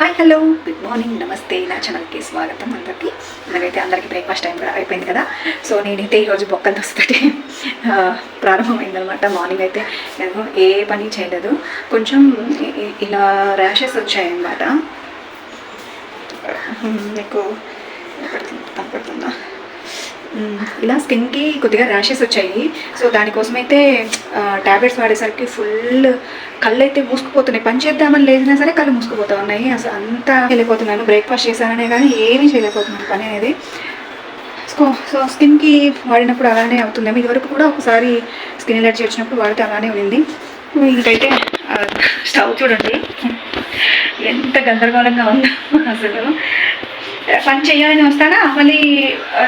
Hi hello good morning నమస్తే నా ఛానల్కి స్వాగతం అందరికీ ఇలాగైతే అందరికీ బ్రేక్ఫాస్ట్ టైం కూడా అయిపోయింది కదా సో నేనైతే ఈరోజు బొక్కలు దోస్తోటి ప్రారంభమైందనమాట మార్నింగ్ అయితే నేను ఏ పని చేయలేదు కొంచెం ఇలా ర్యాషెస్ వచ్చాయన్నమాట మీకు కనపడుతుందా. ఇలా స్కిన్కి కొద్దిగా ర్యాషెస్ వచ్చాయి. సో దానికోసమైతే ట్యాబ్లెట్స్ వాడేసరికి ఫుల్ కళ్ళు అయితే మూసుకుపోతున్నాయి. పని చేద్దామని లేచినా సరే కళ్ళు మూసుకుపోతా ఉన్నాయి. అసలు అంతా వెళ్ళిపోతున్నాను. బ్రేక్ఫాస్ట్ చేశాననే కానీ ఏమీ చేయలేకపోతున్నాను పని అనేది. సో సో స్కిన్కి వాడినప్పుడు అలానే అవుతుంది. ఇదివరకు కూడా ఒకసారి స్కిన్ ఎలర్జీ వచ్చినప్పుడు వాడితే అలానే ఉంది ఇంకైతే స్టవ్ చూడండి. ఎంత గందరగోళంగా ఉందో అసలు. పని చేయాలని వస్తానా? మళ్ళీ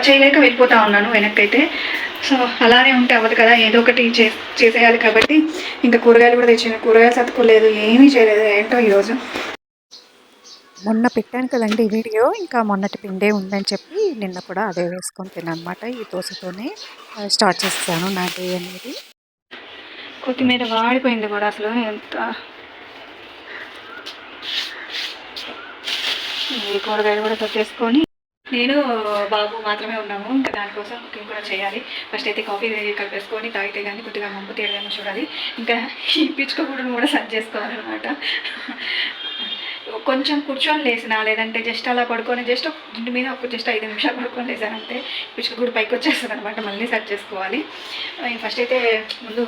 చేయలేక వెళ్ళిపోతా ఉన్నాను వెనక్కైతే. సో అలానే ఉంటే అవ్వదు కదా ఏదో ఒకటి చే చేసేయాలి కాబట్టి. ఇంకా కూరగాయలు కూడా తెచ్చాను. కూరగాయలు సత్తుకోలేదు ఏమీ చేయలేదు. ఏంటో ఈరోజు మొన్న పెట్టాను కదండి ఈ వీడియో. ఇంకా మొన్నటి పిండే ఉందని చెప్పి నిన్న కూడా అదే వేసుకొని తిన్నాను అనమాట ఈ దోశతోనే స్టార్ట్ చేస్తాను నా డే అనేది. కొత్తిమీర వాడిపోయింది కూడా అసలు. ఎంత కూరగాయలు కూడా కట్ చేసుకొని నేను బాబు మాత్రమే ఉన్నాము. ఇంకా దానికోసం కుకింగ్ కూడా చేయాలి. ఫస్ట్ అయితే కాఫీ కలిపేసుకొని తాగితే కానీ కొద్దిగా మంపు తీయడమేమో చూడాలి. ఇంకా ఈ పిచ్చుకగూడను కూడా సర్చ్ చేసుకోవాలన్నమాట. కొంచెం కూర్చొని లేచినా లేదంటే జస్ట్ అలా పడుకొని జస్ట్ ఇంటి మీద ఒక జస్ట్ ఐదు నిమిషాలు పడుకొని లేసానంటే పిచ్చుకగూడు పైకి వచ్చేస్తుంది అనమాట మళ్ళీ సర్చ్ చేసుకోవాలి. ఫస్ట్ అయితే ముందు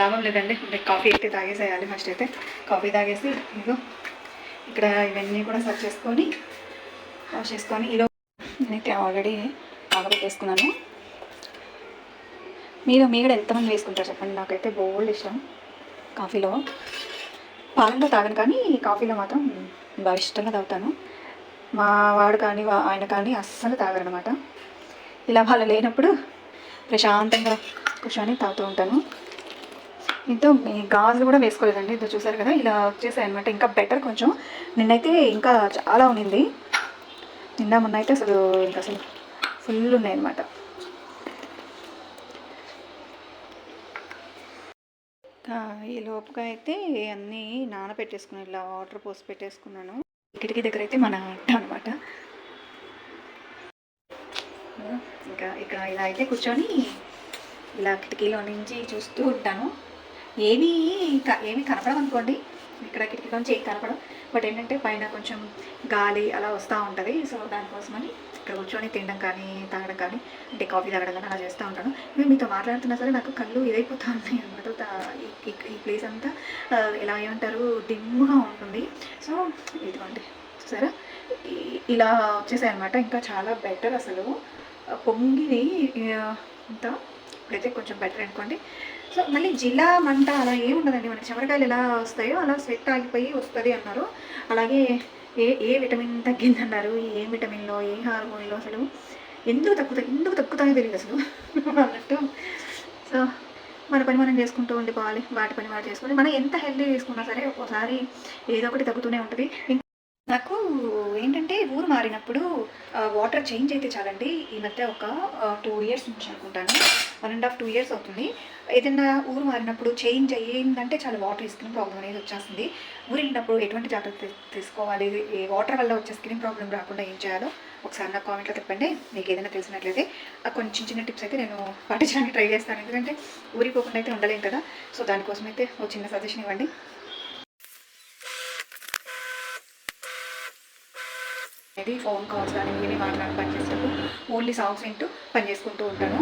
లాభం లేదండి. కాఫీ అయితే తాగేసేయాలి ఫస్ట్ అయితే. కాఫీ తాగేసి ఇదో ఇక్కడ ఇవన్నీ కూడా సర్చ్ చేసుకొని వాష్ చేసుకొని ఇదో నేనైతే ఆల్రెడీ ఆగబెట్టేసుకున్నాను మీరు మీ కూడా ఎంతమంది వేసుకుంటారు చెప్పండి. నాకైతే బోల్డ్ ఇష్టం కాఫీలో. పాలలో తాగను కానీ కాఫీలో మాత్రం బాగా ఇష్టంగా తాగుతాను. మా వాడు కానీ వా- ఆయన కానీ అస్సలు తాగరనమాట ఇలా వాళ్ళు లేనప్పుడు ప్రశాంతంగా కూర్చొని తాగుతూ ఉంటాను. ఇంతో ఈ గాజులు కూడా వేసుకోలేదండి. ఇది చూసారు కదా ఇలా వచ్చేసాయి అనమాట ఇంకా బెటర్ కొంచెం. నిన్నైతే ఇంకా చాలా ఉన్నింది. నిన్న మొన్న అయితే అసలు ఇంకా అసలు ఫుల్ ఉన్నాయి అనమాట ఈ లోపుగా అయితే అన్నీ నానబెట్టేసుకున్నాను ఇలా వాటర్ పోసి పెట్టేసుకున్నాను. కిటికీ దగ్గర అయితే మన అట్ట అనమాట ఇంకా ఇక్కడ ఇలా అయితే కూర్చొని ఇలా కిటికీలో నుంచి చూస్తూ ఉంటాను. ఏమీ క- ఏమీ కనపడదు అనుకోండి ఇక్కడ కిటికీలోంచి ఏం కనపడం బట్ ఏంటంటే పైన కొంచెం గాలి అలా వస్తూ ఉంటుంది. సో దానికోసమని ఇక్కడ కూర్చొని తినడం కానీ తాగడం కానీ అంటే కాఫీ తాగడం కానీ అలా చేస్తూ ఉంటాను. నేను మీతో మాట్లాడుతున్నా సరే నాకు కళ్ళు ఇదైపోతూ ఉన్నాయి అనమాట ఈ- ప్లేస్ అంతా ఎలా ఏమంటారు డిమ్గా ఉంటుంది. సో ఇదిగోండి. సరే ఇలా వచ్చేసాయి అనమాట ఇంకా చాలా బెటర్ అసలు. పొంగిది పొంగిని ఇప్పుడైతే కొంచెం బెటర్ అనుకోండి. సో మళ్ళీ జిల్లా మంట అలా ఏముండదండి ఉండదండి. చెమరకాయలు ఎలా వస్తాయో అలా స్వెట్ ఆగిపోయి వస్తుంది అన్నారు. అలాగే ఏ ఏ విటమిన్ తగ్గిందన్నారు? ఏ విటమిన్లో ఏ హార్మోన్లో అసలు? ఎందుకు తగ్గుతాయి ఎందుకు తగ్గుతాయో తెలియదు అసలు. అన్నట్టు. సో మన పని మనం చేసుకుంటూ ఉండిపోవాలి. వాటి పని వాటి చేసుకుని మనం ఎంత హెల్దీ తీసుకున్నా సరే ఒకసారి ఏదో ఒకటి తగ్గుతూనే ఉంటుంది. నాకు ఏంటంటే ఊరు మారినప్పుడు వాటర్ చేంజ్ అయితే చాలండి. ఈ మధ్య ఒక టూ ఇయర్స్ నుంచి అనుకుంటాను. One and half two years అవుతుంది. ఏదైనా ఊరు మారినప్పుడు చేంజ్ అయ్యిందంటే చాలా వాటర్ స్కిన్ ప్రాబ్లం అనేది వచ్చేస్తుంది. ఊరు వెళ్ళినప్పుడు ఎటువంటి జాగ్రత్త తీసుకోవాలి వాటర్ వల్ల వచ్చే స్కిన్ ప్రాబ్లం రాకుండా ఏం చేయాలో ఒకసారి నాకు కామెంట్లో చెప్పండి. మీకు ఏదైనా తెలిసినట్లయితే కొన్ని చిన్న చిన్న టిప్స్ అయితే నేను పాటించడానికి ట్రై చేస్తాను. ఎందుకంటే ఊరిపోకుండా అయితే ఉండలేం కదా. సో దానికోసం అయితే ఒక చిన్న సజెషన్ ఇవ్వండి. అనేది ఫోన్ కాల్స్ కానీ ఇవన్నీ మాట్లాడి పని చేసేటప్పుడు ఓన్లీ సాంగ్స్ వింటూ పని చేసుకుంటూ ఉంటాను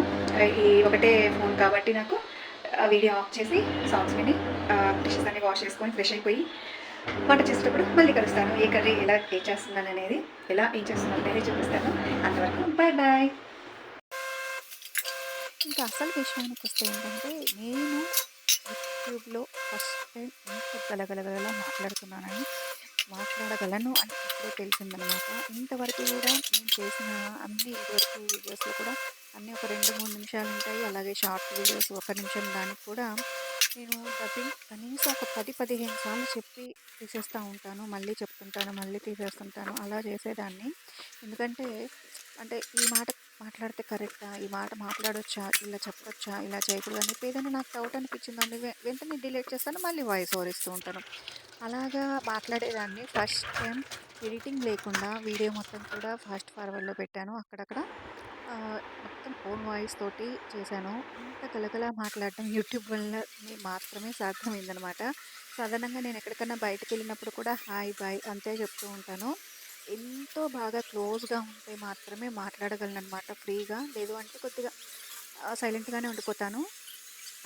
ఈ ఒకటే ఫోన్ కాబట్టి నాకు వీడియో ఆఫ్ చేసి సాంగ్స్ విని డిషెస్ అన్ని వాష్ చేసుకొని ఫ్రెష్ అయిపోయి వంట చేసేటప్పుడు మళ్ళీ కలుస్తాను. ఏ కర్రీ ఎలా ఏం చేస్తున్నాను అనేది ఎలా ఏం చేస్తున్నాను అనేది చూపిస్తాను. అంతవరకు బాయ్ బాయ్ ఇంకా అసలు విషయానికి వస్తే ఏంటంటే నేను యూట్యూబ్లో ఫస్ట్ టైం ఇంత గలగలగల మాట్లాడుతున్నానని మాట్లాడగలను అని ఇప్పుడే తెలిసిందనమాట. ఇంతవరకు కూడా నేను చేసిన అన్ని ఇదివరకు వీడియోస్లో కూడా అన్నీ ఒక రెండు మూడు నిమిషాలు ఉంటాయి అలాగే షార్ట్ వీడియోస్ ఒక నిమిషం దానికి కూడా నేను డబ్బింగ్ కనీసం ఒక పది పదిహేను సార్లు చెప్పి తీసేస్తూ ఉంటాను. మళ్ళీ చెప్తుంటాను మళ్ళీ తీసేస్తుంటాను. అలా చేసేదాన్ని. ఎందుకంటే అంటే ఈ మాట మాట్లాడితే కరెక్టా? ఈ మాట మాట్లాడొచ్చా? ఇలా చెప్పొచ్చా? ఇలా చేయకూడదు? అని చెప్పి ఏదైనా నాకు డౌట్ అనిపించిందండి వెంటనే డిలీట్ చేస్తాను. మళ్ళీ వాయిస్ ఓవర్ ఇస్తూ ఉంటాను. అలాగా మాట్లాడేదాన్ని ఫస్ట్ టైం ఎడిటింగ్ లేకుండా వీడియో మొత్తం కూడా ఫాస్ట్ ఫార్వర్డ్‌లో పెట్టాను. అక్కడక్కడ మొత్తం ఓన్ వాయిస్ తోటి చేశాను. ఇంత గలగలా మాట్లాడడం యూట్యూబ్ వల్ల మాత్రమే సాధ్యమైందనమాట. సాధారణంగా నేను ఎక్కడికన్నా బయటికెళ్ళినప్పుడు కూడా హాయ్, బాయ్ అంతే చెప్తూ ఉంటాను. ఎంతో బాగా క్లోజ్‌గా ఉంటే మాత్రమే మాట్లాడగలను అనమాట ఫ్రీగా. లేదు అంటే కొద్దిగా సైలెంట్‌గానే ఉండిపోతాను.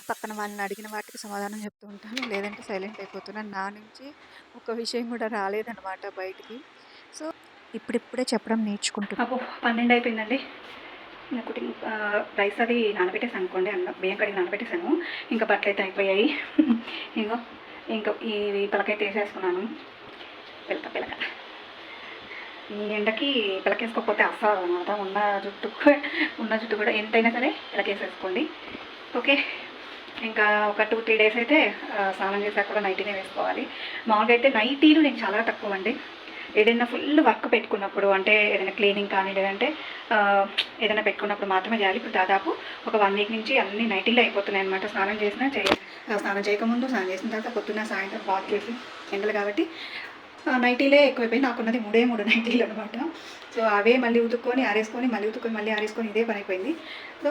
పక్కన వాళ్ళని అడిగిన వాటికి సమాధానం చెప్తూ ఉంటాను. లేదంటే సైలెంట్ అయిపోతున్నాను. నా నుంచి ఒక విషయం కూడా రాలేదనమాట బయటికి. సో, ఇప్పుడిప్పుడే చెప్పడం నేర్చుకుంటున్నాను అబ్బో! 12 అయిపోయిందండి. ఒకటి రైస్ అది నానబెట్టేసి అనుకోండి. అన్న బియ్యం కడిగి నానబెట్టేసాను. ఇంకా బట్టలైతే అయిపోయాయి. ఇంకో ఇంకా ఈ పిలకైతే వేసేసుకున్నాను పిలక పిలక. ఈ ఎండకి పిలకేసుకోకపోతే అస్సలు అనమాట. ఉన్న జుట్టు ఉన్న జుట్టు కూడా ఎంతైనా సరే పిలకేసేసుకోండి. ఓకే. ఇంకా ఒక 2, 3 డేస్ అయితే స్నానం చేశాక కూడా నైటీనే వేసుకోవాలి. మామూలుగా అయితే నైటీలు నేను చాలా తక్కువ అండి ఏదైనా ఫుల్ వర్క్ పెట్టుకున్నప్పుడు అంటే ఏదైనా క్లీనింగ్ కానీ లేదంటే ఏదైనా పెట్టుకున్నప్పుడు మాత్రమే చేయాలి. ఇప్పుడు దాదాపు ఒక వన్ వీక్ నుంచి అన్నీ అయిపోతున్నాయి అనమాట స్నానం చేసినా చేయ స్నానం చేయకముందు, స్నానం చేసిన తర్వాత పొద్దున్న, సాయంత్రం బాత్ చేసి ఎండలు కాబట్టి నైటీలే ఎక్కువైపోయి నాకున్నది మూడే మూడు నైటీలు అనమాట సో, అవే మళ్ళీ ఉతుక్కొని, ఆరేసుకొని, మళ్ళీ ఉతుక్కొని, మళ్ళీ ఆరేసుకొని ఇదే పనైపోయింది. సో,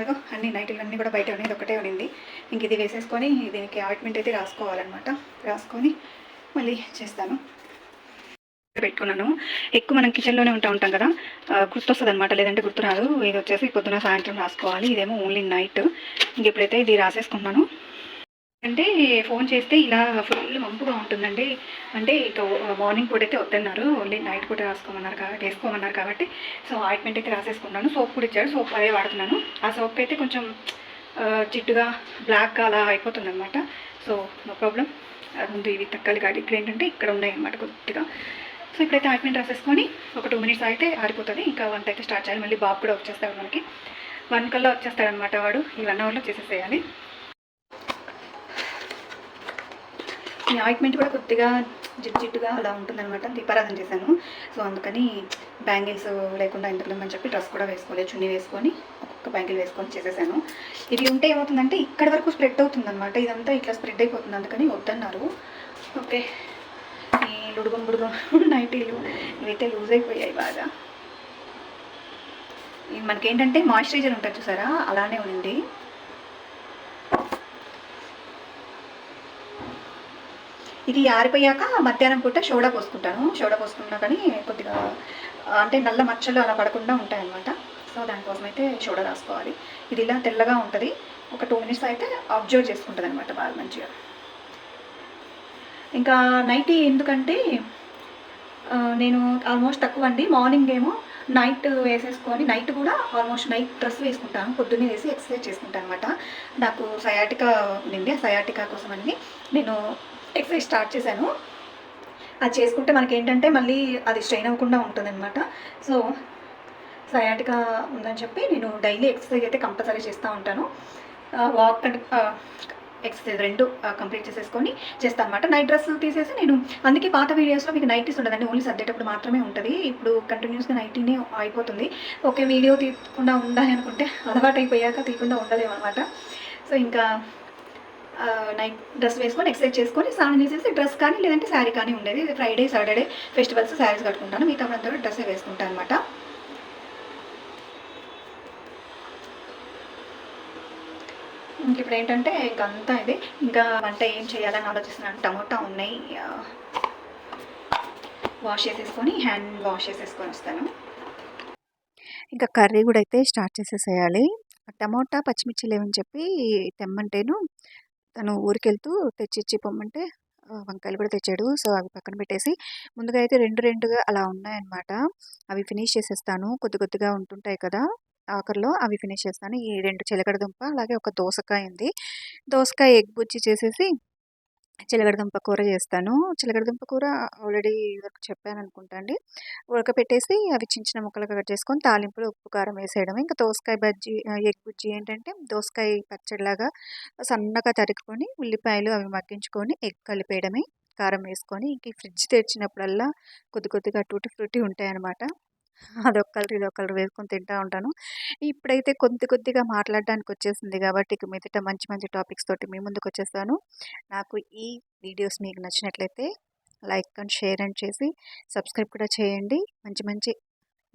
అదో అన్ని నైటీలన్నీ కూడా బయట ఉన్నాయి. ఒకటే ఉండింది. ఇంక ఇది వేసేసుకొని దీనికి ఆయింట్మెంట్ అయితే రాసుకోవాలన్నమాట. రాసుకొని మళ్ళీ చేస్తాను. పెట్టుకున్నాను. ఎక్కువ మనం కిచెన్‌లోనే ఉంటా ఉంటాం కదా! గుర్తు వస్తుంది అనమాట లేదంటే గుర్తు రాదు. ఇదొచ్చేసి పొద్దున, సాయంత్రం రాసుకోవాలి. ఇదేమో ఓన్లీ నైట్. ఇంక ఎప్పుడైతే ఇది రాసేసుకుంటున్నాను. అంటే ఫోన్ చేస్తే ఇలా ఫుల్ మంపుగా ఉంటుందండి. అంటే ఇక మార్నింగ్ పూట అయితే వద్దన్నారు. ఓన్లీ నైట్ కూడా రాసుకోమన్నారు కాబట్టి వేసుకోమన్నారు కాబట్టి సో, ఆయింట్మెంట్ అయితే రాసేసుకున్నాను. సోప్ కూడా ఇచ్చాడు. సోప్ అదే వాడుతున్నాను. ఆ సోప్ అయితే కొంచెం జిడ్డుగా బ్లాక్‌గా అలా అయిపోతుందనమాట. So, no problem. ముందు ఇవి తక్కాలి కాబట్టి ఇక్కడ ఏంటంటే ఇక్కడ ఉన్నాయి అనమాట కొద్దిగా. సో, ఇప్పుడైతే ఆయింట్మెంట్ రాసేసుకొని ఒక టూ మినిట్స్ అయితే ఆరిపోతుంది ఇంకా వంట అయితే స్టార్ట్ చేయాలి. మళ్ళీ బాబు కూడా వచ్చేస్తాడు మనకి. వన్ కల్లా వచ్చేస్తాడనమాట వాడు. ఈ వన్ అవర్‌లో చేసేసేయాలి. ఈ ఆయింట్మెంట్ కూడా కొద్దిగా జిడ్డు జిడ్డుగా అలా ఉంటుందనమాట. దీపారాధన చేశాను. సో, అందుకని బ్యాంగిల్స్ లేకుండా ఎందుకులేమని చెప్పి డ్రెస్ కూడా వేసుకోలేదు. చున్నీ వేసుకొని ఒక్కొక్క బ్యాంగిల్ వేసుకొని చేసేసాను. ఇది ఉంటే ఏమవుతుందంటే ఇక్కడ వరకు స్ప్రెడ్ అవుతుందనమాట. ఇదంతా ఇట్లా స్ప్రెడ్ అయిపోతుంది. అందుకని వద్దన్నారు. ఓకే. ఈ లుడుగం బుడుగం నైటీలు ఇవైతే లూజ్ అయిపోయాయి బాగా. మనకేంటంటే మాయిశ్చరైజర్ ఉంటుంది చూసారా? అలానే ఉంది. ఇది ఆరిపోయాక మధ్యాహ్నం పూట సోడా పోసుకుంటాను. సోడా పోసుకున్నా కానీ కొద్దిగా అంటే నల్ల మచ్చలు అలా పడకుండా ఉంటాయన్నమాట. సో, దానికోసం అయితే సోడా రాసుకోవాలి. ఇది ఇలా తెల్లగా ఉంటుంది ఒక టూ మినిట్స్ అయితే అబ్జర్వ్ చేసుకుంటుంది అనమాట బాగా మంచిగా. ఇంకా నైట్ ఎందుకంటే నేను ఆల్మోస్ట్ తక్కువ అండి మార్నింగ్ ఏమో నైట్ వేసేసుకొని నైట్ కూడా ఆల్మోస్ట్ నైట్ డ్రెస్ వేసుకుంటాను. పొద్దున్నే వేసి ఎక్సర్సైజ్ చేసుకుంటాననమాట. నాకు సయాటికా ఉండింది. ఆ సయాటికా అన్ని నేను ఎక్సర్సైజ్ స్టార్ట్ చేశాను. అది చేసుకుంటే మనకేంటంటే మళ్ళీ అది స్ట్రెయిన్ అవ్వకుండా ఉంటుందనమాట. సో, సయాటిగా ఉందని చెప్పి నేను డైలీ ఎక్సర్సైజ్ అయితే కంపల్సరీ చేస్తూ ఉంటాను. వాక్ అండ్ ఎక్సర్సైజ్ రెండు కంప్లీట్ చేసేసుకొని చేస్తాను అనమాట నైట్ డ్రెస్ తీసేసి నేను అందుకే పాత వీడియోస్‌లో మీకు నైటీస్ ఉండదండి. ఓన్లీ సర్దేటప్పుడు మాత్రమే ఉంటుంది ఇప్పుడు కంటిన్యూస్‌గా నైటీనే అయిపోతుంది. ఓకే. వీడియో తీయకుండా ఉండాలి అనుకుంటే అలవాటు అయిపోయాక తీయకుండా ఉండలేమనమాట. సో, ఇంకా నైట్ డ్రెస్ వేసుకొని ఎక్సర్సైజ్ చేసుకొని స్నానం చేసేసి డ్రెస్ కానీ లేదంటే శారీ కానీ ఉండేది. ఫ్రైడే, సాటర్డే ఫెస్టివల్స్ శారీస్ కట్టుకుంటాను. మిగతా అందరూ డ్రెస్సే వేసుకుంటాను అనమాట. ఇంక ఇప్పుడేంటంటే ఇంక అంతా ఇదే. ఇంకా వంట ఏం చేయాలని ఆలోచిస్తున్నాను. టమోటా ఉన్నాయి. వాష్ చేసేసుకొని హ్యాండ్ వాష్ చేసేసుకొని వస్తాను. ఇంకా కర్రీ కూడా అయితే స్టార్ట్ చేసేసేయాలి. టమోటా, పచ్చిమిర్చి లేవని చెప్పి తెమ్మంటేను తను ఊరికెళ్తూ తెచ్చిచ్చి పొమ్మంటే వంకాయలు కూడా తెచ్చాడు. సో, అవి పక్కన పెట్టేసి ముందుగా అయితే 2, 2గా అలా ఉన్నాయన్నమాట. అవి ఫినిష్ చేసేస్తాను. కొద్ది కొద్దిగా ఉంటుంటాయి కదా! ఆఖరిలో అవి ఫినిష్ చేస్తాను. ఈ రెండు చిలకడ దుంప అలాగే ఒక దోసకాయ ఉంది. దోసకాయ ఎగ్ బుజ్జి చేసేసి చిలగడదుంప కూర చేస్తాను. చిలగడదుంప కూర ఆల్రెడీ ఇదివరకు చెప్పాననుకుంటా అండి. ఉడకపెట్టేసి అవి చిన్న చిన్న ముక్కలుగా కట్ చేసుకొని తాలింపులో ఉప్పు, కారం వేసేయడం ఇంకా దోసకాయ బజ్జీ ఎగ్ బుజ్జి ఏంటంటే దోసకాయ పచ్చడిలాగా సన్నగా తరుక్కొని ఉల్లిపాయలు అవి మగ్గించుకొని ఎగ్ కలిపేయడమే. కారం వేసుకొని ఇంక ఫ్రిడ్జ్ తెరిచినప్పుడల్లా కొద్ది కొద్దిగా టూటీ ఫ్రూటీ ఉంటాయన్నమాట. అదొక కలర్ ఇదొక కలర్ వేసుకొని తింటూ ఉంటాను. ఇప్పుడైతే కొద్ది కొద్దిగా మాట్లాడడానికి వచ్చేసింది కాబట్టి ఇక మీదట మంచి మంచి టాపిక్స్ తోటి మీ ముందుకు వచ్చేస్తాను. నాకు ఈ వీడియోస్ మీకు నచ్చినట్లయితే లైక్ అండ్ షేర్ అండ్ చేసి సబ్స్క్రైబ్ కూడా చేయండి. మంచి మంచి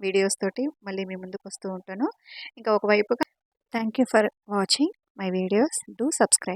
వీడియోస్ తోటి మళ్ళీ మీ ముందుకు వస్తూ ఉంటాను. ఇంకా ఒకవైపుగా thank you for watching my videos. Do subscribe.